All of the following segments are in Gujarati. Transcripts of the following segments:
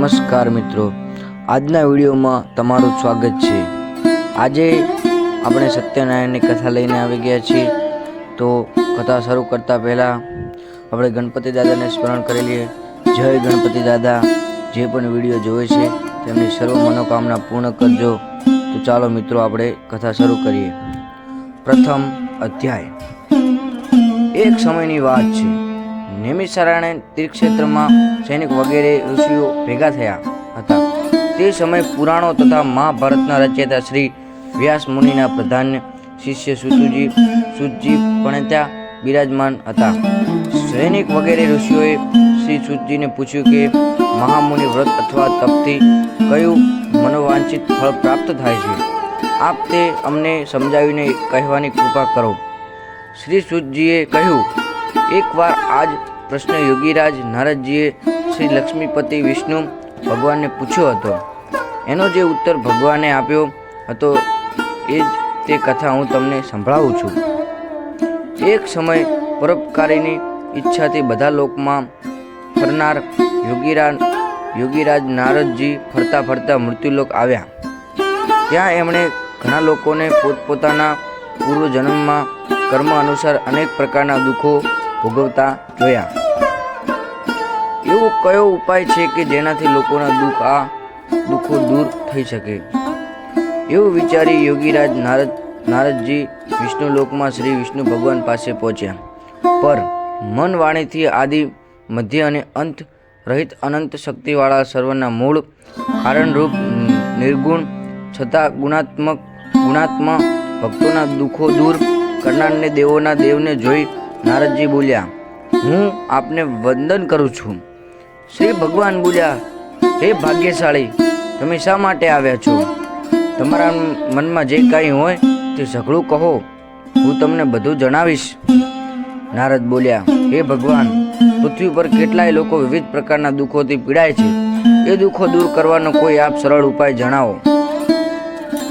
નમસ્કાર મિત્રો. આજના વિડીયોમાં તમારું સ્વાગત છે. આજે આપણે સત્યનારાયણની કથા લઈને આવી ગયા છીએ. તો કથા શરૂ કરતા પહેલાં આપણે ગણપતિ દાદાને સ્મરણ કરી લઈએ. જય ગણપતિ દાદા. જે પણ વીડિયો જોવે છે, તેમની સર્વ મનોકામના પૂર્ણ કરજો. તો ચાલો મિત્રો, આપણે કથા શરૂ કરીએ. પ્રથમ અધ્યાય. એક સમયની વાત છે. નેમિષારણ્ય તીર્થક્ષેત્રમાં સૈનિક વગેરે ઋષિઓ ભેગા થયા હતા. તે સમય પુરાણો તથા મહાભારતના રચયિતા શ્રી વ્યાસ મુનિના પ્રધાન શિષ્ય સુતુજી પણ ત્યાં બિરાજમાન હતા. સૈનિક વગેરે ઋષિઓએ શ્રી સુતજીને પૂછ્યું કે મહામુનિ વ્રત અથવા તપથી કયું મનોવાંછિત ફળ પ્રાપ્ત થાય છે? આપ તે અમને સમજાવીને કહેવાની કૃપા કરો. શ્રી સુતજીએ કહ્યું, એકવાર આજ પ્રશ્ન યોગીરાજ નારદજીએ શ્રી લક્ષ્મીપતિ વિષ્ણુ ભગવાનને પૂછ્યો હતો. એનો જે ઉત્તર ભગવાને આપ્યો હતો એ જ તે કથા હું તમને સંભળાવું છું. એક સમય પરોપકારીની ઈચ્છાથી બધા લોકમાં ફરનાર યોગીરાજ યોગીરાજ નારદજી ફરતા ફરતા મૃત્યુલોક આવ્યા. ત્યાં એમણે ઘણા લોકોને પોતપોતાના પૂર્વજન્મમાં કર્મ અનુસાર અનેક પ્રકારના દુઃખો ભોગવતા જોયા. એવો કયો ઉપાય છે કે જેનાથી લોકોના દુઃખ, આ દુઃખો દૂર થઈ શકે? એવું વિચારી યોગીરાજ નારદ, નારદજી વિષ્ણુ લોકમાં શ્રી વિષ્ણુ ભગવાન પાસે પહોંચ્યા. પર મન વાણીથી આદિ, મધ્ય અને અંત રહિત અનંત શક્તિવાળા સર્વના મૂળ કારણરૂપ નિર્ગુણ, છતાં ગુણાત્મક, ગુણાત્મા ભક્તોના દુઃખો દૂર કરનારને દેવોના દેવને જોઈ નારદજી બોલ્યા, હું આપને વંદન કરું છું. શ્રી ભગવાન બોલ્યા, હે ભાગ્યશાળી, તમે શા માટે આવ્યા છો? તમારા મનમાં જે કાંઈ હોય તે ઝઘડું કહો, હું તમને બધું જણાવીશ. નારદ બોલ્યા, હે ભગવાન, પૃથ્વી પર કેટલાય લોકો વિવિધ પ્રકારના દુઃખોથી પીડાય છે. એ દુઃખો દૂર કરવાનો કોઈ આપ સરળ ઉપાય જણાવો.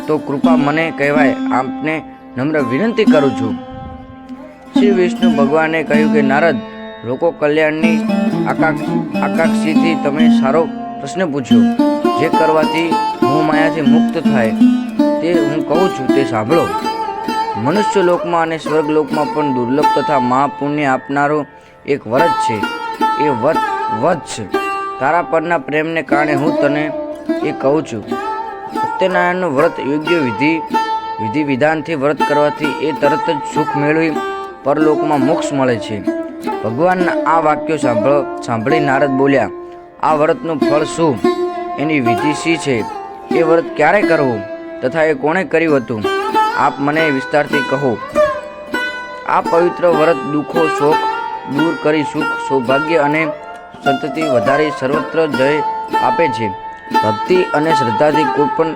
તો કૃપા મને કહેવાય, આપને નમ્ર વિનંતી કરું છું. શ્રી વિષ્ણુ ભગવાને કહ્યું કે, નારદ, લોકો કલ્યાણની આકાંક્ષ, આકાંક્ષીથી તમે સારો પ્રશ્ન પૂછ્યો. જે કરવાથી મોહ માયાથી મુક્ત થાય તે હું કહું છું, તે સાંભળો. મનુષ્ય લોકમાં અને સ્વર્ગ લોકમાં પણ દુર્લભ તથા મહાપુણ્ય આપનારો એક વ્રત છે. એ વ્રત વ્રત છે. તારા પરના પ્રેમને કારણે હું તને એ કહું છું. સત્યનારાયણનું વ્રત યોગ્ય વિધિ વિધિ વિધાનથી વ્રત કરવાથી એ તરત જ સુખ મેળવી પરલોકમાં મોક્ષ મળે છે. ભગવાનના આ વાક્યો સાંભળ, સાંભળી નારદ બોલ્યા, આ વ્રતનું ફળ શું? એની વિધિ શી છે? એ વ્રત ક્યારે કરવું? તથા એ કોણે કર્યું હતું? આપ મને વિસ્તારથી કહો. આ પવિત્ર વ્રત દુઃખો, શોક દૂર કરી સુખ, સૌભાગ્ય અને સંતતિ વધારી સર્વત્ર જય આપે છે. ભક્તિ અને શ્રદ્ધાથી કોઈ પણ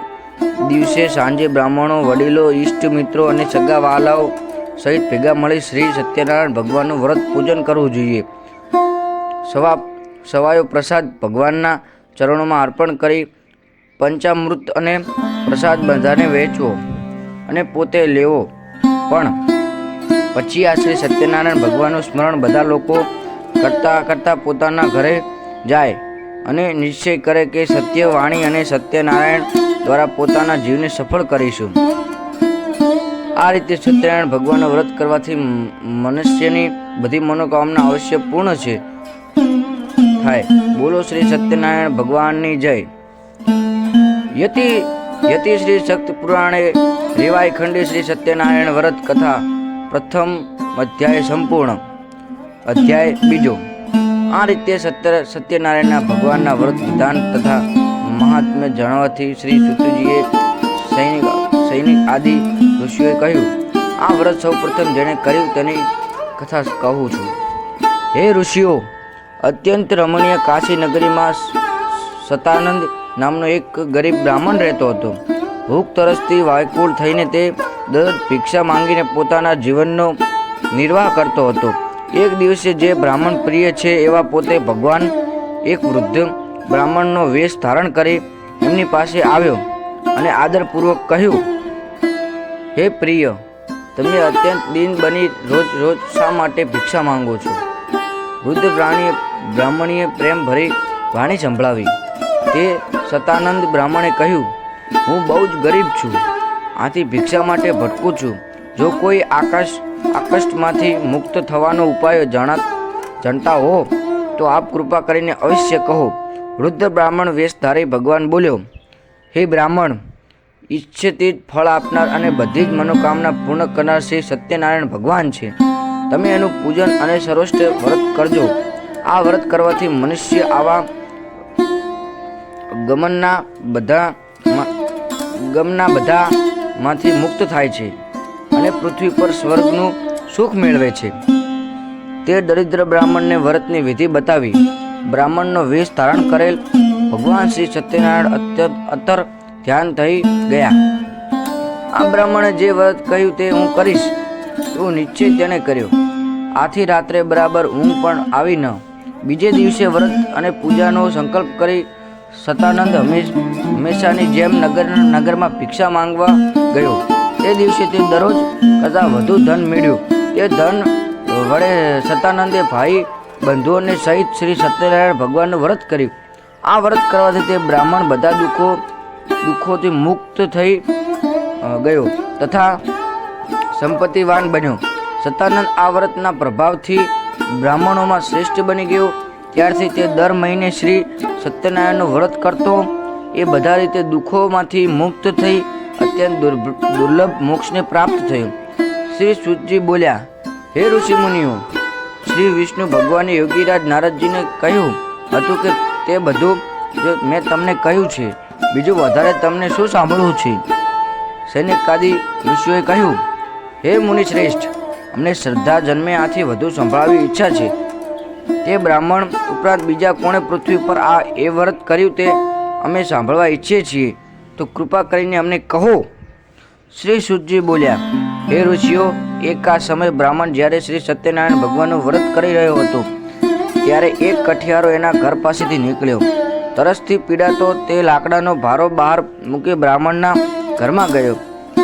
દિવસે સાંજે બ્રાહ્મણો, વડીલો ઈષ્ટ મિત્રો અને સગા વાલાઓ સહિત ભેગા મળી શ્રી સત્યનારાયણ ભગવાનનું વ્રત પૂજન કરવું જોઈએ. સવા, સવાયો પ્રસાદ ભગવાનના ચરણોમાં અર્પણ કરી પંચામૃત અને પ્રસાદ બધાને વહેંચવો અને પોતે લેવો. પણ પછી આ શ્રી સત્યનારાયણ ભગવાનનું સ્મરણ બધા લોકો કરતા કરતા પોતાના ઘરે જાય અને નિશ્ચય કરે કે સત્ય વાણી અને સત્યનારાયણ દ્વારા પોતાના જીવને સફળ કરીશું. આ રીતે સત્યનારાયણ ભગવાનનું વ્રત કરવાથી મનુષ્યની બધી મનોકામના અવશ્ય પૂર્ણ છે. થાય. બોલો શ્રી સત્યનારાયણ ભગવાનની જય. યતિ યતિ શ્રી શક્ત પુરાણે રેવાય ખંડે શ્રી સત્યનારાયણ વ્રત કથા પ્રથમ અધ્યાય સંપૂર્ણ. અધ્યાય બીજો. આ રીતે સત્ય, સત્યનારાયણના ભગવાનના વ્રત વિધાન તથા મહાત્મ્ય જણાવવાથી શ્રી સુતુજીએ સૈનિક સૈનિક આદિ ઋષિઓએ કહ્યું, આ વ્રત સૌ પ્રથમ જેણે કર્યું તેની કથા કહું છું. હે ઋષિઓ, અત્યંત રમણીય કાશી નગરીમાં સતાનંદ નામનો એક ગરીબ બ્રાહ્મણ રહેતો હતો. ભૂખ તરસથી વાયકુળ થઈને તે દર ભિક્ષા માંગીને પોતાના જીવનનો નિર્વાહ કરતો હતો. એક દિવસે જે બ્રાહ્મણ પ્રિય છે એવા પોતે ભગવાન એક વૃદ્ધ બ્રાહ્મણનો વેશ ધારણ કરી એમની પાસે આવ્યો અને આદરપૂર્વક કહ્યું હે પ્રિય, તમે અત્યંત દિન બની રોજ રોજ શા માટે ભિક્ષા માંગો છો? વૃદ્ધ પ્રાણીએ બ્રાહ્મણીએ પ્રેમ ભરી વાણી સંભળાવી. તે સતાનંદ બ્રાહ્મણે કહ્યું, હું બહુ જ ગરીબ છું. આથી ભિક્ષા માટે ભટકું છું. જો કોઈ આકાશ, આકસ્ટમાંથી મુક્ત થવાનો ઉપાય જણા, જાણતા હો, તો આપ કૃપા કરીને અવશ્ય કહો. વૃદ્ધ બ્રાહ્મણ વેશધારી ભગવાન બોલ્યો, હે બ્રાહ્મણ ઈચ્છે તે જ ફળ આપનાર અને બધી જ મનોકામના પૂર્ણ કરનાર શ્રી સત્યનારાયણ ભગવાન છે. તમે એનું પૂજન અને સર્વશ્રેષ્ઠ વ્રત કરજો. આ વ્રત કરવાથી મનુષ્ય આવા ગમનના બધા ગમના બધામાંથી મુક્ત થાય છે અને પૃથ્વી પર સ્વર્ગનું સુખ મેળવે છે. તે દરિદ્ર બ્રાહ્મણને વ્રતની વિધિ બતાવી બ્રાહ્મણનો વેશ ધારણ કરેલ ભગવાન શ્રી સત્યનારાયણ અત્યંત અત્તર ધ્યાન થઈ ગયા. આ બ્રાહ્મણે જે વ્રત કહ્યું તે હું કરીશ, એવું નિશ્ચય તેણે કર્યો. આથી રાત્રે બરાબર ઊંઘ પણ આવી ન. બીજે દિવસે વ્રત અને પૂજાનો સંકલ્પ કરી સતાનંદ હંમેશ હંમેશાની જેમ નગર, નગરમાં ભિક્ષા માંગવા ગયો. તે દિવસે તે દરરોજ કરતાં વધુ ધન મેળ્યું તે ધન વડે સતાનંદે ભાઈ બંધુઓને સહિત શ્રી સત્યનારાયણ ભગવાનનું વ્રત કર્યું. આ વ્રત કરવાથી તે બ્રાહ્મણ બધા દુઃખો દુઃખોથી મુક્ત થઈ ગયો. તથા સંપત્તિવાન બન્યો. સતાનંદ આ વ્રતના પ્રભાવથી બ્રાહ્મણોમાં શ્રેષ્ઠ બની ગયો. ત્યારથી તે દર મહિને શ્રી સત્યનારાયણનું વ્રત કરતો. એ બધા રીતે દુઃખોમાંથી મુક્ત થઈ અત્યંત દુર્લભ મોક્ષને પ્રાપ્ત થયું. શ્રી સુતજી બોલ્યા, હે ઋષિમુનિઓ, શ્રી વિષ્ણુ ભગવાને યોગીરાજ નારદજીને કહ્યું હતું કે તે બધું મેં તમને કહ્યું છે બીજું વધારે તમને શું સાંભળવું છે? સૈનિક કાદી ઋષિઓએ કહ્યું, હે મુનિ શ્રેષ્ઠ અમને શ્રદ્ધા જન્મે આથી વધુ સંભળાવી ઈચ્છા છે. તે બ્રાહ્મણ ઉપરાંત બીજા કોણે પૃથ્વી પર આ એ વ્રત કર્યું તે અમે સાંભળવા ઈચ્છીએ છીએ, તો કૃપા કરીને અમને કહો. શ્રી સુતજી બોલ્યા, હે ઋષિઓ, એક આ સમય બ્રાહ્મણ જ્યારે શ્રી સત્યનારાયણ ભગવાનનું વ્રત કરી રહ્યો હતો, ત્યારે એક કઠિયારો એના ઘર પાસેથી નીકળ્યો. તરસથી પીડાતો તે લાકડાનો ભારો બહાર મૂકી બ્રાહ્મણના ઘરમાં ગયો.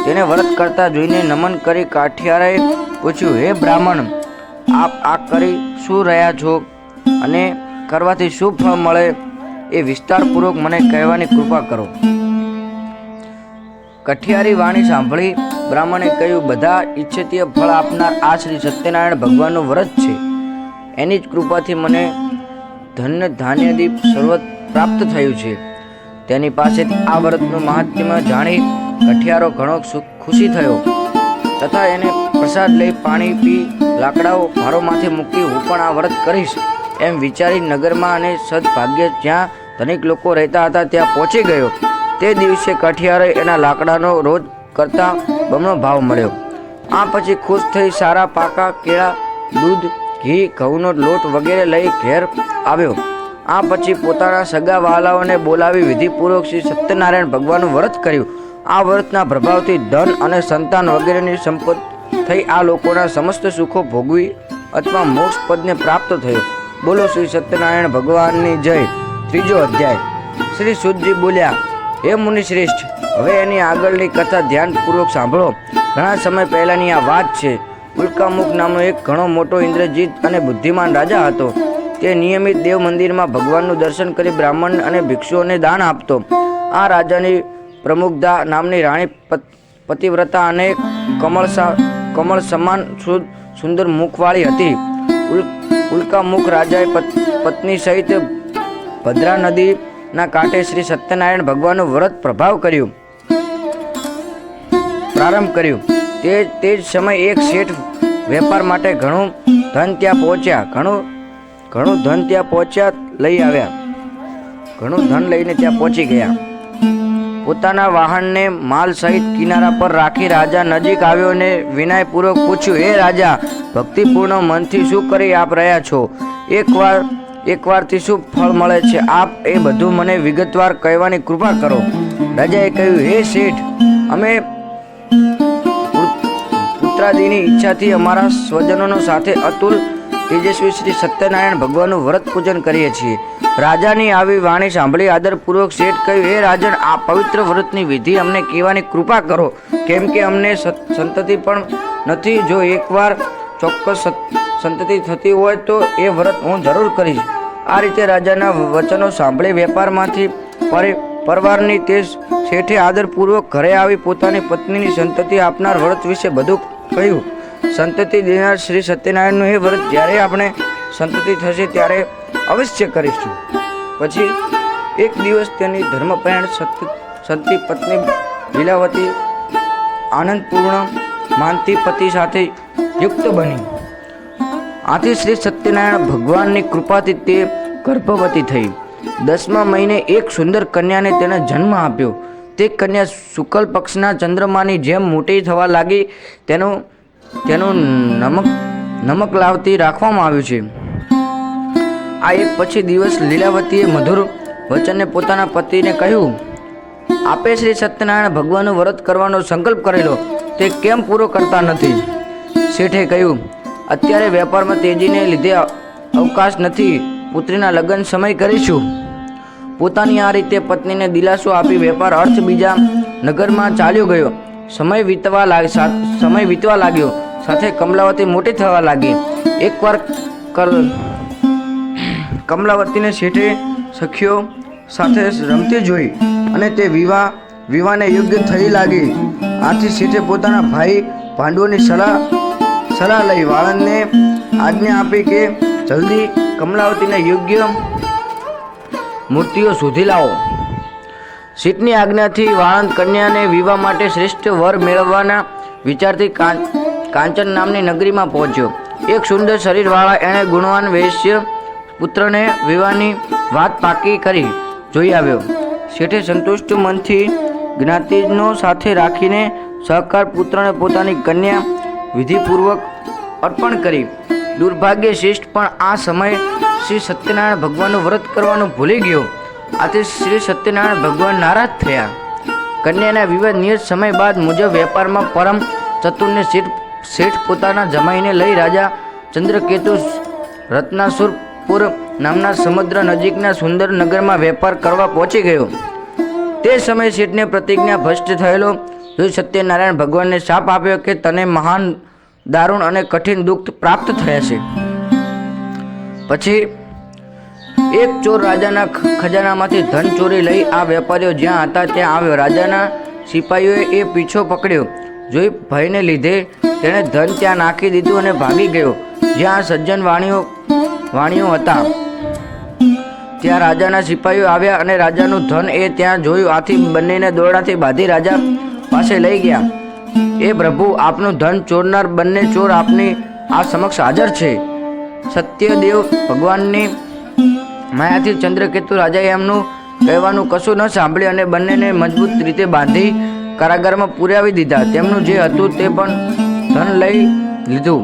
તેને વ્રત કરતા જોઈને નમન કરી કાઠિયારાએ પૂછ્યું, હે બ્રાહ્મણ, આપ આ કરી શું રહ્યા છો? અને કરવાથી શું ફળ મળે એ વિસ્તારપૂર્વક મને કહેવાની કૃપા કરો. કઠિયારી વાણી સાંભળી બ્રાહ્મણે કહ્યું, બધા ઈચ્છતીય ફળ આપનાર આ શ્રી સત્યનારાયણ ભગવાનનું વ્રત છે. એની જ કૃપાથી મને ધન્ય ધાન્યદીપ સર્વત પ્રાપ્ત થયું છે. તેની પાસેથી આ વ્રતનું મહાત્મ્ય જાણી કઠિયારો ઘણો ખુશી થયો. તથા એને પ્રસાદ લઈ પાણી પી, લાકડાઓ ભારોમાંથી મૂકી હું પણ આ વ્રત કરીશ એમ વિચારી નગરમાં અને સદભાગ્ય જ્યાં ધનિક લોકો રહેતા હતા ત્યાં પહોંચી ગયો. તે દિવસે કઠિયારે એના લાકડાનો રોજ કરતાં બમણો ભાવ મળ્યો. આ પછી ખુશ થઈ સારા પાકા, કેળા, દૂધ, ઘી, ઘઉંનો લોટ વગેરે લઈ ઘેર આવ્યો. આ પછી પોતાના સગા વહાલાઓને બોલાવી વિધિપૂર્વક શ્રી સત્યનારાયણ ભગવાનનું વ્રત કર્યું. આ વ્રતના પ્રભાવથી ધન અને સંતાન વગેરેની સંપત્તિ થઈ આ લોકોના સમસ્ત સુખો ભોગવી અથવા મોક્ષ પદને પ્રાપ્ત થયો. બોલો શ્રી સત્યનારાયણ ભગવાનની જય. ત્રીજો અધ્યાય. શ્રી સુદજી બોલ્યા, હે મુનિ શ્રેષ્ઠ હવે એની આગળની કથા ધ્યાનપૂર્વક સાંભળો. ઘણા સમય પહેલાંની આ વાત છે. ઉલ્કામુખ નામનો એક ઘણો મોટો ઇન્દ્રજીત અને બુદ્ધિમાન રાજા હતો. તે નિયમિત દેવ મંદિરમાં ભગવાનનું દર્શન કરી બ્રાહ્મણ અને ભિક્ષુઓને દાન આપતો. આ રાજાની પ્રમુખદા નામની રાણી પત- પતિવ્રતા અને કમળ કમળ સમાન સુંદર મુખવાળી હતી. ઉલ્કા ઉલ્કામુખ રાજાએ પત- પત્ની સહિત ભદ્રા નદીના કાંઠે શ્રી સત્યનારાયણ ભગવાનનું વ્રત પ્રભાવ કર્યું. પ્રારંભ કર્યું. તે તે જ સમયે એક શેઠ વેપાર માટે ઘણું ધન ત્યાં પહોંચ્યા. ઘણું ઘણું ધન ત્યાં પહોંચ્યા લઈ આવ્યા. ઘણું ધન લઈને ત્યાં પહોંચી ગયા. પોતાના વાહનને માલ સહિત કિનારા પર રાખી રાજા નજીક આવ્યો અને વિનયપૂર્વક પૂછ્યું, હે રાજા, ભક્તિપૂર્ણ મનથી શું કરી આપ રહ્યા છો? એકવાર, એકવારથી શું ફળ મળે છે? આપ એ બધું મને વિગતવાર કહેવાની કૃપા કરો. રાજાએ કહ્યું, હે શેઠ, અમે પુત્રાદીની ઈચ્છાથી અમારા સ્વજનોનો સાથે અતુલ તેજસ્વી શ્રી સત્યનારાયણ ભગવાનનું વ્રત પૂજન કરીએ છીએ. રાજાની આવી વાણી સાંભળી આદરપૂર્વક શેઠ કહ્યું, હે રાજન, આ પવિત્ર વ્રતની વિધિ અમને કહેવાની કૃપા કરો. કેમ કે અમને સત- સંતતિ પણ નથી. જો એકવાર ચોક્કસ સંતતિ થતી હોય તો એ વ્રત હું જરૂર કરીશ. આ રીતે રાજાના વચનો સાંભળી વેપારમાંથી પરે, પરવારની તે શેઠે આદરપૂર્વક ઘરે આવી પોતાની પત્નીની સંતતિ આપનાર વ્રત વિશે બધું કહ્યું. સંતતિ દેનાર શ્રી સત્યનારાયણનું એ વ્રત જ્યારે આપણે સંતતિ થશે ત્યારે અવશ્ય કરીશું. પછી એક દિવસ તેની ધર્મપરાયણ સત, સંતી પત્ની લીલાવતી આનંદપૂર્ણ માનતી પતિ સાથે યુક્ત બની. આથી શ્રી સત્યનારાયણ ભગવાનની કૃપાથી તે ગર્ભવતી થઈ. દસમા મહિને એક સુંદર કન્યાને તેને જન્મ આપ્યો. તે કન્યા શુકલ પક્ષના ચંદ્રમાની જેમ મોટી થવા લાગી. તેનું તેનું નમક નમક લાવતી રાખવામાં આવ્યું છે. આ એક પછી દિવસ લીલાવતીએ મધુર વચનને પોતાના પતિને કહ્યું, આપે શ્રી સત્યનારાયણ ભગવાનનું વ્રત કરવાનો સંકલ્પ કરેલો. તે કેમ પૂરો કરતા નથી? શેઠે કહ્યું, અત્યારે વેપારમાં તેજીને લીધે અવકાશ નથી. પુત્રીના લગ્ન સમય કરીશું. પોતાની આ રીતે પત્નીને દિલાસો આપી વેપાર અર્થ બીજા નગરમાં ચાલ્યો ગયો. સમય વીતવા લાગ સમય વીતવા લાગ્યો. સાથે કમલાવતી મોટી થવા લાગી. એકવાર કર કમલાવતીને શેઠે સખીઓ સાથે રમતી જોઈ અને તે વિવાહ વિવાહને યોગ્ય થઈ લાગી. આથી શેઠે પોતાના ભાઈ પાંડવોની સલાહ સલાહ લઈ વાળંદને આજ્ઞા આપી કે જલ્દી કમલાવતીને યોગ્ય મૂર્તિઓ શોધી લાવો. શીટની આજ્ઞાથી વાળંદ કન્યાને વિવાહ માટે શ્રેષ્ઠ વર મેળવવાના વિચારથી કાંચન નામની નગરીમાં પહોંચ્યો. એક સુંદર શરીરવાળા એણે ગુણવાન વૈશ્ય પુત્રને વિવાહની વાત પાકી કરી જોઈ આવ્યો. શેઠે સંતુષ્ટ મનથી જ્ઞાતિનો સાથે રાખીને સહકાર પુત્રને પોતાની કન્યા વિધિપૂર્વક અર્પણ કરી. દુર્ભાગ્ય શિષ્ટ પણ આ સમયે શ્રી સત્યનારાયણ ભગવાનનું વ્રત કરવાનું ભૂલી ગયો. આથી શ્રી સત્યનારાયણ ભગવાન નારાજ થયા. કન્યાના વિવાહ નિયત સમય બાદ મુજબ વેપારમાં પરમ ચતુરને શેઠ શેઠ પોતાના જમાઈને લઈ રાજા ચંદ્રકેતુ રત્નાસુરપુર નામના સમુદ્ર નજીકના સુંદર નગરમાં વેપાર કરવા પહોંચી ગયો. તે સમયે શેઠને પ્રતિજ્ઞા ભ્રષ્ટ થયેલો. શ્રી સત્યનારાયણ ભગવાનને શાપ આપ્યો કે તને મહાન દારૂણ અને કઠિન દુઃખ પ્રાપ્ત થયા છે. પછી એક ચોર રાજાના ખજાનામાંથી ધન ચોરી લઈ આ વેપારીઓ જ્યાં હતા ત્યાં આવ્યો. રાજાના સિપાહીઓએ એ પીછો પકડ્યો. જોઈ ભયને લીધે તેણે ધન ત્યાં નાખી દીધું અને ભાગી ગયો, જ્યાં સજ્જન વાણીઓ વાણીઓ હતા. ત્યાં રાજાના સિપાહીઓ આવ્યા અને રાજાનું ધન એ ત્યાં જોયું. આથી બંનેને દોરડાથી બાંધી રાજા પાસે લઈ ગયા. એ પ્રભુ, આપનું ધન ચોરનાર બંને ચોર આપની આ સમક્ષ હાજર છે. સત્યદેવ ભગવાનની માયાથી ચંદ્રકેતુ રાજાએ એમનું કહેવાનું કશું ન સાંભળ્યું અને બંનેને મજબૂત રીતે બાંધી કારાગારમાં પુરાવી દીધા. તેમનું જે હતું તે પણ ધન લઈ લીધું.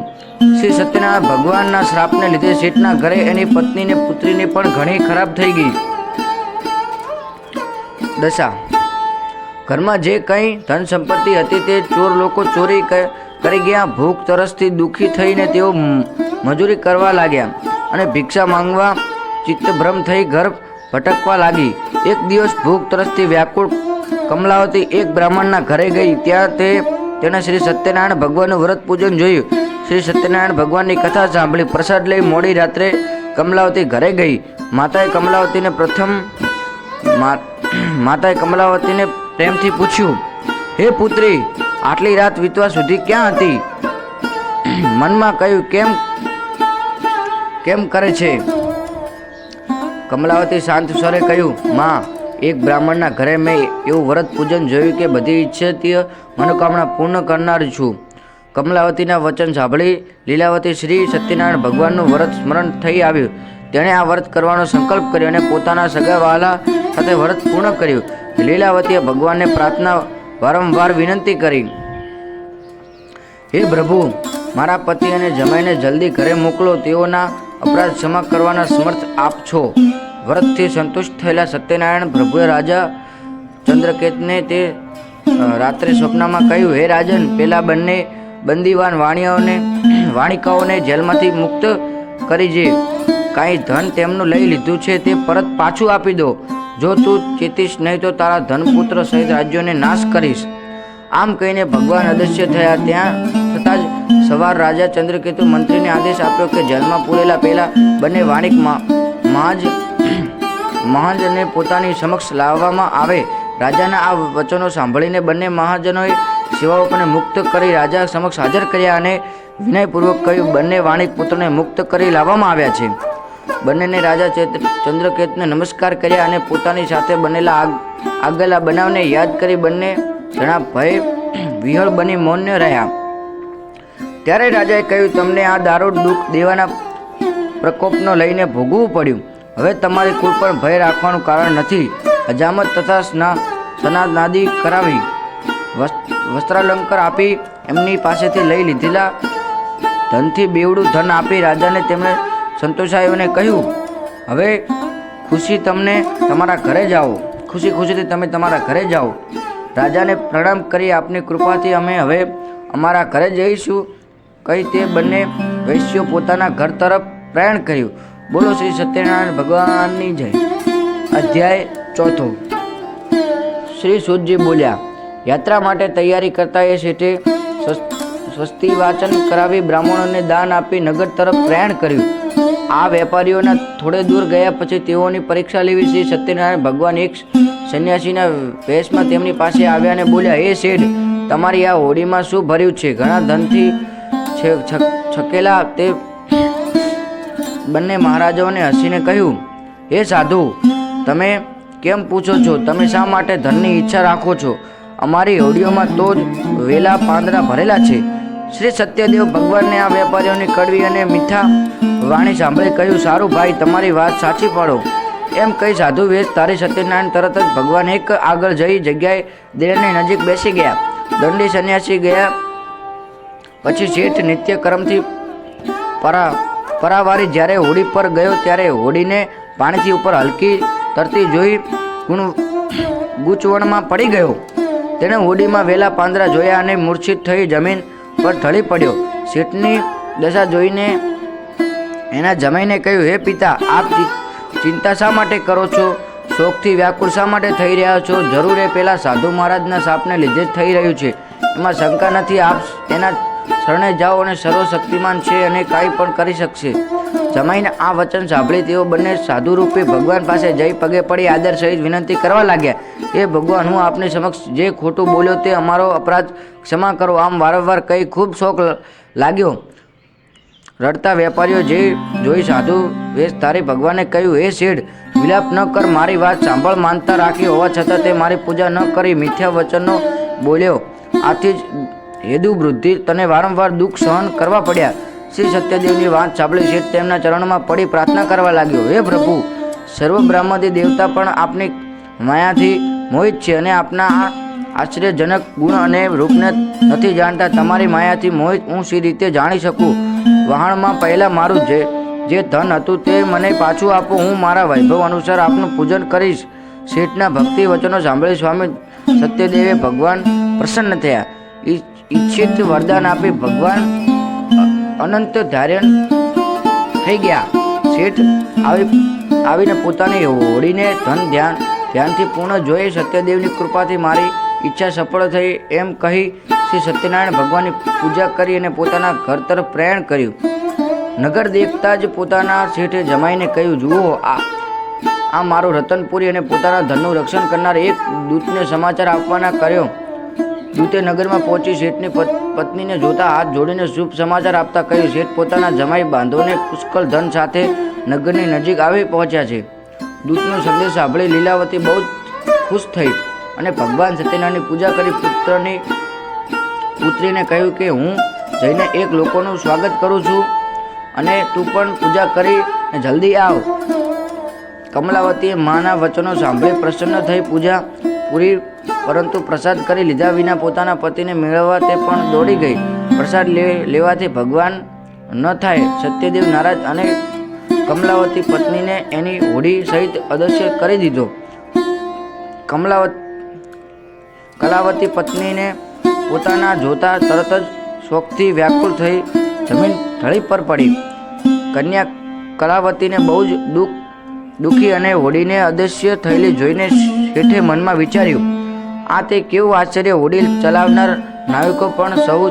શ્રી સત્યનારાયણ ભગવાનના શ્રાપને લીધે શેઠના ઘરે એની પત્નીને, પુત્રીને પણ ઘણી ખરાબ થઈ ગઈ. દશા. ઘરમાં જે કંઈ ધન સંપત્તિ હતી તે ચોર લોકો ચોરી કરી ગયા. ભૂખ, તરસથી દુઃખી થઈને તેઓ મજૂરી કરવા લાગ્યા અને ભિક્ષા માંગવા ચિત્તભ્રમ થઈ ઘર ભટકવા લાગી. એક દિવસ ભૂખ તરસથી વ્યાકુળ કમલાવતી એક બ્રાહ્મણના ઘરે ગઈ. ત્યાં તે તેણે શ્રી સત્યનારાયણ ભગવાનનું વ્રત પૂજન જોયું. શ્રી સત્યનારાયણ ભગવાનની કથા સાંભળી પ્રસાદ લઈ મોડી રાત્રે કમલાવતી ઘરે ગઈ. માતાએ કમલાવતીને પ્રથમ માતાએ કમલાવતીને પ્રેમથી પૂછ્યું, હે પુત્રી, આટલી રાત વીતવા સુધી ક્યાં હતી? મનમાં કહ્યું, કેમ કેમ કરે છે? કમલાવતી શાંત સ્વરે કહ્યું, માં, એક બ્રાહ્મણના ઘરે મેં એવું વ્રત પૂજન જોયું કે બધી ઈચ્છતીય મનોકામના પૂર્ણ કરનાર છું. કમલાવતીના વચન સાંભળી લીલાવતી શ્રી સત્યનારાયણ ભગવાનનું વ્રત સ્મરણ થઈ આવ્યું. તેણે આ વ્રત કરવાનો સંકલ્પ કર્યો અને પોતાના સગા સગાવાલા સાથે વ્રત પૂર્ણ કર્યું. લીલાવતીએ ભગવાનને પ્રાર્થના વારંવાર વિનંતી કરી, હે પ્રભુ, મારા પતિ અને જમાઈને જલ્દી ઘરે મોકલો, તેઓના અપરાધ ક્ષમા કરવાના સમર્થ આપ છો. વ્રતથી સંતુષ્ટ થયેલા સત્યનારાયણ પ્રભુએ રાજા ચંદ્રકેતને તે રાત્રે સ્વપ્નમાં કહ્યું, હે રાજન, પેલા બંને બંદીવાન વાણિયાઓને, વાણિકાઓને જેલમાંથી મુક્ત કરી જે. કાંઈ ધન તેમનું લઈ લીધું છે તે પરત પાછું આપી દો. જો તું ચેતીશ નહીં તો તારા ધનપુત્ર સહિત રાજ્યોને નાશ કરીશ. આમ કહીને ભગવાન અદશ્ય થયા. ત્યાં થતાં જ સવાર રાજા ચંદ્રકેતુ મંત્રીને આદેશ આપ્યો કે જેલમાં પૂરેલા પહેલા બંને વાણિકમાં માં મહાજ મહાજને પોતાની સમક્ષ લાવવામાં આવે. રાજાના આ વચનો સાંભળીને બંને મહાજનોએ સેવાઓને મુક્ત કરી રાજા સમક્ષ હાજર કર્યા અને વિનયપૂર્વક કહ્યું, બંને વાણિક પુત્રને મુક્ત કરી લાવવામાં આવ્યા છે. બંનેને રાજા ચંદ્રકેતને નમસ્કાર કર્યા અને પોતાની સાથે બનેલા આગ, આગલા બનાવને યાદ કરી બંને જણા ભય, વિહળ બની મૌન્ય રહ્યા. ત્યારે રાજાએ કહ્યું, તમને આ દારૂ, દુઃખ, દેવાના પ્રકોપનો લઈને ભોગવવું પડ્યું. હવે તમારે કોઈ પણ ભય રાખવાનું કારણ નથી. હજામત તથા સ્ના સનાદનાદી કરાવી. વસ્ત- વસ્ત્રાલંકાર આપી એમની પાસેથી લઈ લીધેલા ધનથી બેવડું ધન આપી રાજાને તેમણે સંતોષાયોને કહ્યું, હવે ખુશી તમને તમારા ઘરે જાઓ. ખુશી ખુશીથી તમે તમારા ઘરે જાઓ. રાજાને પ્રણામ કરી આપની કૃપાથી અમે હવે અમારા ઘરે જઈશું. કહી તે બંને વૈશ્યો પોતાના ઘર તરફ પ્રયાણ કર્યું. બોલો શ્રી સત્યનારાયણ ભગવાનની જય. અધ્યાય ચોથો. શ્રી સુદજી બોલ્યા, યાત્રા માટે તૈયારી કરતા એ શેઠે સ્વસ્- સ્વસ્તિ વાચન કરાવી બ્રાહ્મણોને દાન આપી નગર તરફ પ્રયાણ કર્યું. આ વેપારીઓના થોડે દૂર ગયા પછી તેઓની પરીક્ષા લેવી શ્રી સત્યનારાયણ ભગવાન એક સંન્યાસીના વેશમાં તેમની પાસે આવ્યા અને બોલ્યા એ શેઠ, તમારી આ હોડીમાં શું ભર્યું છે? ઘણા ધનથી છકેલા તે બંને મહારાજાઓને હસીને કહ્યું, હે સાધુ, તમે કેમ પૂછો છો? તમે શા માટે ધનની ઈચ્છા રાખો છો? અમારી હોડીઓમાં તો જ વેલા પાંદડા ભરેલા છે. શ્રી સત્યદેવ ભગવાનને આ વેપારીઓની કડવી અને મીઠા વાણી સાંભળી કહ્યું, સારું ભાઈ, તમારી વાત સાચી પાડો. એમ કહી સાધુ વેશ તારી સત્યનારાયણ તરત જ ભગવાન એક આગળ જઈ જગ્યાએ દેહની નજીક બેસી ગયા. દંડી સંન્યાસી ગયા. પછી શેઠ નિત્ય કર્મથી પરા પરાવારી જ્યારે હોડી પર ગયો ત્યારે હોડીને પાણીથી ઉપર હલકી તરતી જોઈ ગુણ ગૂંચવણમાં પડી ગયો. તેણે હોડીમાં વેલા પાંદરા જોયા અને મૂર્છિત થઈ જમીન પર ઢળી પડ્યો. સીટની દશા જોઈને એના જમાઈને કહ્યું, હે પિતા, આપ ચિંતા શા માટે કરો છો? શોકથી વ્યાકુળ શા માટે થઈ રહ્યા છો? જરૂર એ પેલા સાધુ મહારાજના સાપને લીધે જ થઈ રહ્યું છે. એમાં શંકા નથી, આપ એના શરણે જાઓ અને સર્વશક્તિમાન છે અને કાંઈ પણ કરી શકશે. જમાઈને આ વચન સાંભળી તેઓ બંને સાધુ રૂપે ભગવાન પાસે જઈ પગે પડી આદર સહિત વિનંતી કરવા લાગ્યા. એ ભગવાન, હું આપની સમક્ષ જે ખોટું બોલ્યો તે અમારો અપરાધ ક્ષમા કરો. આમ વારંવાર કહી ખૂબ શોખ લાગ્યો. રડતા વેપારીઓ જે જોઈ સાધુ વેશ તારી ભગવાને કહ્યું, હે શેઠ, વિલાપ ન કર, મારી વાત સાંભળ, માનતા રાખી હોવા છતાં તે મારી પૂજા ન કરી, મિથ્યા વચનો બોલ્યો. આથી જ હેદુ વૃદ્ધિ તને વારંવાર દુઃખ સહન કરવા પડ્યા. શ્રી સત્યદેવની વાત સાંભળી શેઠ તેમના ચરણમાં પડી પ્રાર્થના કરવા લાગ્યો, હે પ્રભુ, સર્વ બ્રહ્માદી દેવતા પણ આપની માયાથી મોહિત છે અને આપના આ આશ્ચર્યજનક ગુણ અને રૂપને નથી જાણતા. તમારી માયાથી મોહિત હું સી રીતે જાણી શકું? વહાણમાં પહેલાં મારું જે જે ધન હતું તે મને પાછું આપો, હું મારા વૈભવ અનુસાર આપનું પૂજન કરીશ. શેઠના ભક્તિ વચનો સાંભળી સ્વામી સત્યદેવે ભગવાન પ્રસન્ન થયા. ઈચ્છિત વરદાન આપી ભગવાન અનંત ધારણ થઈ ગયા. શેઠ આવી આવીને પોતાની હોડીને ધન ધ્યાન ધ્યાનથી પૂર્ણ જોઈ સત્યદેવની કૃપાથી મારી ઈચ્છા સફળ થઈ એમ કહી શ્રી સત્યનારાયણ ભગવાનની પૂજા કરી અને પોતાના ઘર તરફ પ્રયાણ કર્યું. નગર દેખતા જ પોતાના શેઠે જમાઈને કહ્યું, જુઓ, આ આ મારું રતનપુરી અને પોતાના ધનનું રક્ષણ કરનાર એક દૂતને સમાચાર આપવાના કર્યો. દૂતે નગરમાં પહોંચી શેઠની પત્નીને જોતા હાથ જોડીને શુભ સમાચાર આપતા કહ્યું, શેઠ પોતાના જમાઈ બાંધોને પુષ્કળ ધન સાથે નગરની નજીક આવી પહોંચ્યા છે. દૂતનો સંદેશ સાંભળી લીલાવતી બહુ જ ખુશ થઈ અને ભગવાન સત્યનારાયણની પૂજા કરી પુત્રની, પુત્રીને કહ્યું કે, હું જઈને એક લોકોનું સ્વાગત કરું છું અને તું પણ પૂજા કરી જલ્દી આવ. કમલાવતીએ માના વચનો સાંભળી પ્રસન્ન થઈ પૂજા પૂરી પરંતુ પ્રસાદ કરી લીધા વિના પોતાના પતિને મેળવવા તે પણ દોડી ગઈ. પ્રસાદ લેવાથી ભગવાન ન થાય. સત્યદેવ નારાજ અને કમલાવતી પત્નીને એની હોડી સહિત અદશ્ય કરી દીધો. કમલાવત, કલાવતી પત્નીને પોતાના જોતા તરત જ શોકથી વ્યાકુળ થઈ જમીન ઢળી પર પડી. કન્યા કલાવતીને બહુ જ દુઃખ, દુઃખી અને હોડીને અદશ્ય થયેલી જોઈને શેઠે મનમાં વિચાર્યું આ તે કેવું આશ્ચર્ય હોડી ચલાવનાર નાવિકો પણ સૌ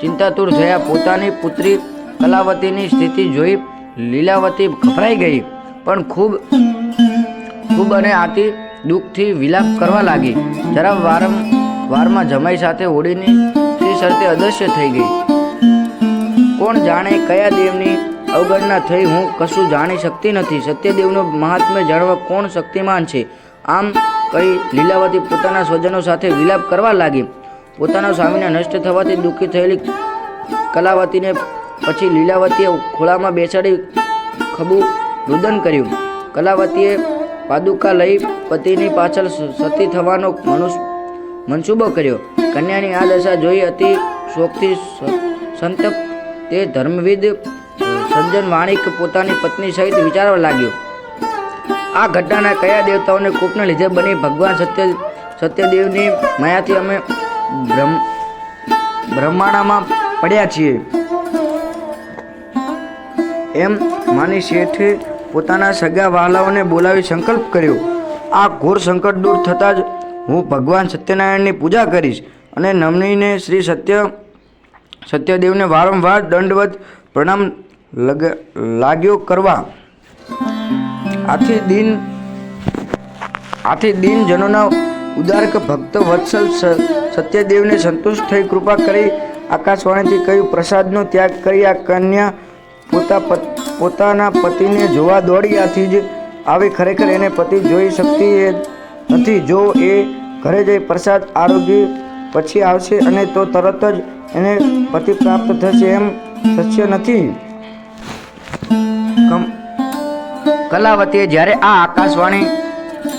ચિંતાતુર થયા. પોતાની પુત્રી કલાવતીની સ્થિતિ જોઈ લીલાવતી ગભરાઈ ગઈ, પણ ખૂબ ખૂબ અને આથી દુઃખથી વિલાપ કરવા લાગી. જરા વારમ, વારમાં જમાઈ સાથે હોડીની શ્રી શરતે અદશ્ય થઈ ગઈ. કોણ જાણે કયા દેવની અવગણના થઈ હું કશું જાણી શકતી નથી. સત્યદેવનો મહાત્મ્ય જાણવા કોણ શક્તિમાન છે? આમ કહી લીલાવતી પોતાના સ્વજનો સાથે વિલાપ કરવા લાગી. પોતાના સ્વામીને નષ્ટ થવાથી દુઃખી થયેલી કલાવતીને પછી લીલાવતીએ ખોળામાં બેસાડી ખબું રુદન કર્યું. કલાવતીએ પાદુકા લઈ પતિની પાછળ સતી થવાનો મનસૂબો કર્યો. કન્યાની આ દશા જોઈ અતિ શોકથી સંતપ તે ધર્મવિદ સંજન વાણિક પોતાની પત્ની સહિત વિચારવા લાગ્યો. આ ઘટનાના કયા દેવતાઓને કૂપને લીધે બની ભગવાન સત્ય સત્યદેવની માયાથી અમે બ્રહ્મ બ્રહ્માંડમાં પડ્યા છીએ? એમ માની શેઠે પોતાના સગા વહાલાઓને બોલાવી સંકલ્પ કર્યો. આ ઘોર સંકટ દૂર થતાં જ હું ભગવાન સત્યનારાયણની પૂજા કરીશ અને નમનીને શ્રી સત્ય સત્યદેવને વારંવાર દંડવત પ્રણામ લગ, લાગ્યો કરવા આથી દિન આથી દિન જનોના ઉદારક ભક્ત વત્સલ સત્યદેવને સંતુષ્ટ થઈ કૃપા કરી આકાશવાણીથી કહ્યું, પ્રસાદનો ત્યાગ કરી આ કન્યા પત- પોતાના પતિને જોવા દોડી. આથી જ આવી ખરેખર એને પતિ જોઈ શકતી એ નથી. જો એ ઘરે જઈ પ્રસાદ આરોગ્ય પછી આવશે અને તો તરત જ એને પતિ પ્રાપ્ત થશે એમ શક્ય નથી. કમ- કલાવતીએ જ્યારે આ આકાશવાણી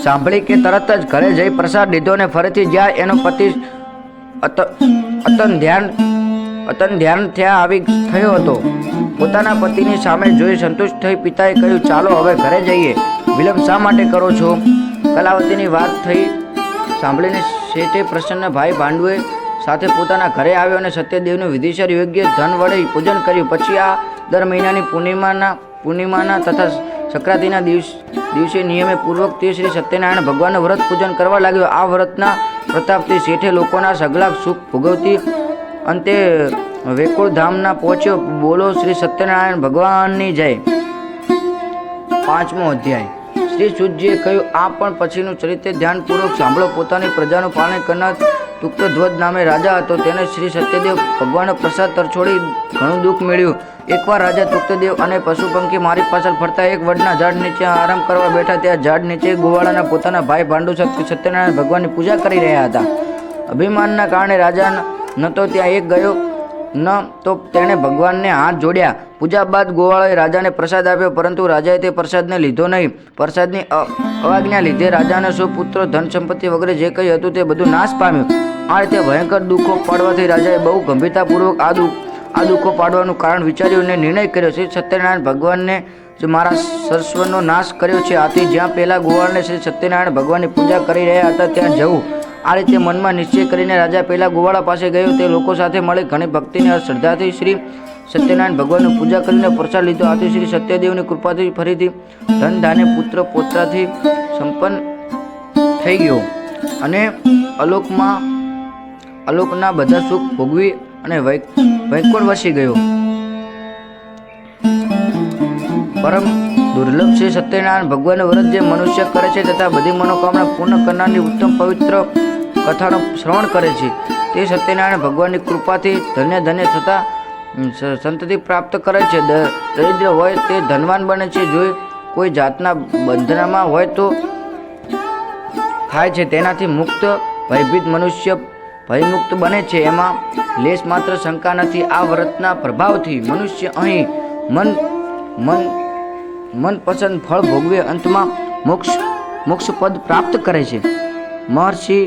સાંભળી કે તરત જ ઘરે જઈ પ્રસાદ લીધો ને ફરીથી જ્યાં એનો પતિ અત- અતન ધ્યાન અતન ધ્યાન થયા આવી થયો હતો. પોતાના પતિની સામે જોઈ સંતુષ્ટ થઈ પિતાએ કહ્યું, ચાલો, હવે ઘરે જઈએ. વિલંબ શા માટે કરો છો? કલાવતીની વાત થઈ સાંભળીને શેઠે પ્રસન્ન ભાઈ ભાંડુએ સાથે પોતાના ઘરે આવ્યો અને સત્યદેવનું વિધિસર યોગ્ય ધન વડે પૂજન કર્યું. પછી આ દર મહિનાની પૂર્ણિમાના પૂર્ણિમાના તથા સંક્રાંતિના દિવસ દિવસે નિયમે પૂર્વક તે શ્રી સત્યનારાયણ ભગવાનનું વ્રત પૂજન કરવા લાગ્યો. આ વ્રતના પ્રતાપથી શેઠે લોકોના સગલા સુખ ભોગવતી અંતે વેકુળ ધામના પહોંચ્યો. બોલો શ્રી સત્યનારાયણ ભગવાનની જય. પાંચમો અધ્યાય. શ્રી સુજીએ કહ્યું, આ પણ પછીનું ચરિત્ર ધ્યાનપૂર્વક સાંભળો. પોતાની પ્રજાનું પાલન કરનાર તુક્તધ્વજ નામે રાજા હતો. તેને શ્રી સત્યદેવ ભગવાનનો પ્રસાદ તરછોડી ઘણું દુઃખ મેળ્યું. એકવાર રાજા તુક્તદેવ અને પશુ પંખી મારી પાછળ ફરતા એક વડના ઝાડ નીચે આરામ કરવા બેઠા. ત્યાં ઝાડ નીચે ગોવાળાના પોતાના ભાઈ ભાંડુ સત્યનારાયણ ભગવાનની પૂજા કરી રહ્યા હતા. અભિમાનના કારણે રાજા ન તો ત્યાં એક ગયો. ન, તો તેણે ભગવાનને હાથ જોડ્યા. પૂજા બાદ ગોવાળાએ રાજાને પ્રસાદ આપ્યો, પરંતુ રાજાએ તે પ્રસાદને લીધો નહીં. પ્રસાદની અવાજ્ઞા લીધે રાજાના સુપુત્ર ધન સંપત્તિ વગેરે જે કંઈ હતું તે બધું નાશ પામ્યું. આ રીતે ભયંકર દુઃખો પાડવાથી રાજાએ બહુ ગંભીરતાપૂર્વક આ દુઃખ આ દુઃખો પાડવાનું કારણ વિચાર્યું અને નિર્ણય કર્યો. શ્રી સત્યનારાયણ ભગવાનને મારા સર્વસ્વનો નાશ કર્યો છે. આથી જ્યાં પહેલાં ગોવાળને શ્રી સત્યનારાયણ ભગવાનની પૂજા કરી રહ્યા હતા, ત્યાં જવું. આ રીતે મનમાં નિશ્ચય કરીને રાજા પહેલા ગોવાળા પાસે ગયો. તે લોકો સાથે મળી ઘણી ભક્તિની શ્રદ્ધાથી શ્રી સત્યનારાયણ ભગવાનની પૂજા કરીને પ્રસાદ લીધો. આથી શ્રી સત્યદેવની કૃપાથી ફરીથી ધન ધાને પુત્ર પોત્રાથી સંપન્ન થઈ ગયો. અને અલોકમાં, અલોકના બધા સુખ ભોગવી અને વૈકુંઠ વસી ગયો. પરમ દુર્લભ છે સત્યનારાયણ ભગવાનનું વ્રત જે મનુષ્ય કરે છે તથા બધી મનોકામના પૂર્ણ કરનારની ઉત્તમ પવિત્ર કથાનું શ્રવણ કરે છે. તે સત્યનારાયણ ભગવાનની કૃપાથી ધન્ય ધન્ય થતા સંતતિ પ્રાપ્ત કરે છે. દરિદ્ર હોય તે ધનવાન બને છે. જો કોઈ જાતના બંધનમાં હોય તો થાય છે. તેનાથી મુક્ત, ભયભીત મનુષ્ય ભયમુક્ત બને છે. એમાં લેશ માત્ર શંકા નથી. આ વ્રતના પ્રભાવથી મનુષ્ય અહીં મન મન, મનપસંદ ફળ ભોગવે અંતમાં મોક્ષ મોક્ષ પદ પ્રાપ્ત કરે છે. મહર્ષિ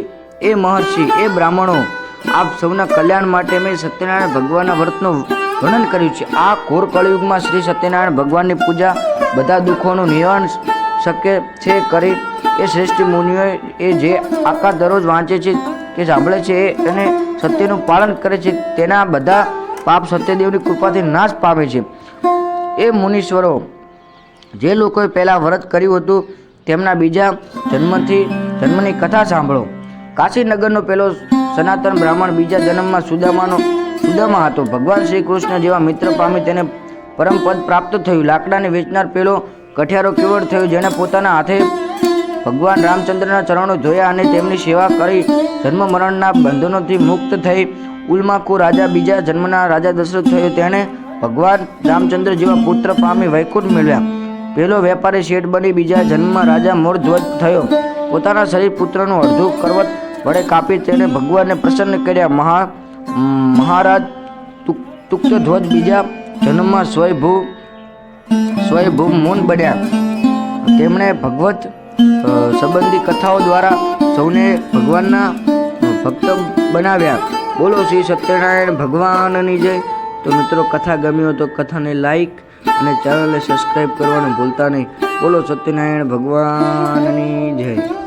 એ મહર્ષિ, એ બ્રાહ્મણો, આપ સૌના કલ્યાણ માટે મેં સત્યનારાયણ ભગવાનના વ્રતનું વર્ણન કર્યું છે. આ ઘોર કળયુગમાં શ્રી સત્યનારાયણ ભગવાનની પૂજા બધા દુઃખોનું નિવારણ શક્ય છે કરી. એ શ્રેષ્ઠ મુનિઓએ એ જે આકા દરરોજ વાંચે છે, કે સાંભળે છે, એ અને સત્યનું પાલન કરે છે, તેના બધા પાપ સત્યદેવની કૃપાથી નાશ પામે છે. એ મુનીશ્વરો, જે લોકોએ પહેલાં વ્રત કર્યું હતું, તેમના બીજા જન્મથી જન્મની કથા સાંભળો. કાશીનગરનો પેલો સનાતન બ્રાહ્મણ, બીજા જન્મમાં સુદામાનો, સુદામા હતો. ભગવાન શ્રી કૃષ્ણ જેવા મિત્ર પામી તેને પરમ પદ પ્રાપ્ત થયું. લાકડાને વેચનાર પેલો કઠિયારો કેવળ થયો જેણે પોતાના હાથે ભગવાન રામચંદ્રના ચરણો જોયા અને તેમની સેવા કરી. જન્મ મરણના બંધનોથી મુક્ત થઈ ઉલમાકુ રાજા બીજા જન્મના રાજા દશરથ થયો. તેણે ભગવાન રામચંદ્ર જેવા પુત્ર પામી વૈકુંઠ મેળવ્યા. પહેલો વેપારી શેઠ બની બીજા જન્મમાં રાજા મોરધ્વજ થયો. પોતાના શરીર પુત્રનું અડધું કરવત વડે કાપી તેણે ભગવાનને પ્રસન્ન કર્યા. મહા મહારાજ તુક- તુક્તધ્વજ બીજા જન્મમાં સ્વયંભૂ સ્વયંભૂ મૂન બન્યા. તેમણે ભગવત સંબંધી કથાઓ દ્વારા સૌને ભગવાનના ભક્ત બનાવ્યા. બોલો શ્રી સત્યનારાયણ ભગવાનની જય. તો મિત્રો, કથા ગમી હોય તો કથાને લાઈક અને ચેનલને સબસ્ક્રાઈબ કરવાનું ભૂલતા નહીં. બોલો સત્યનારાયણ ભગવાનની જય.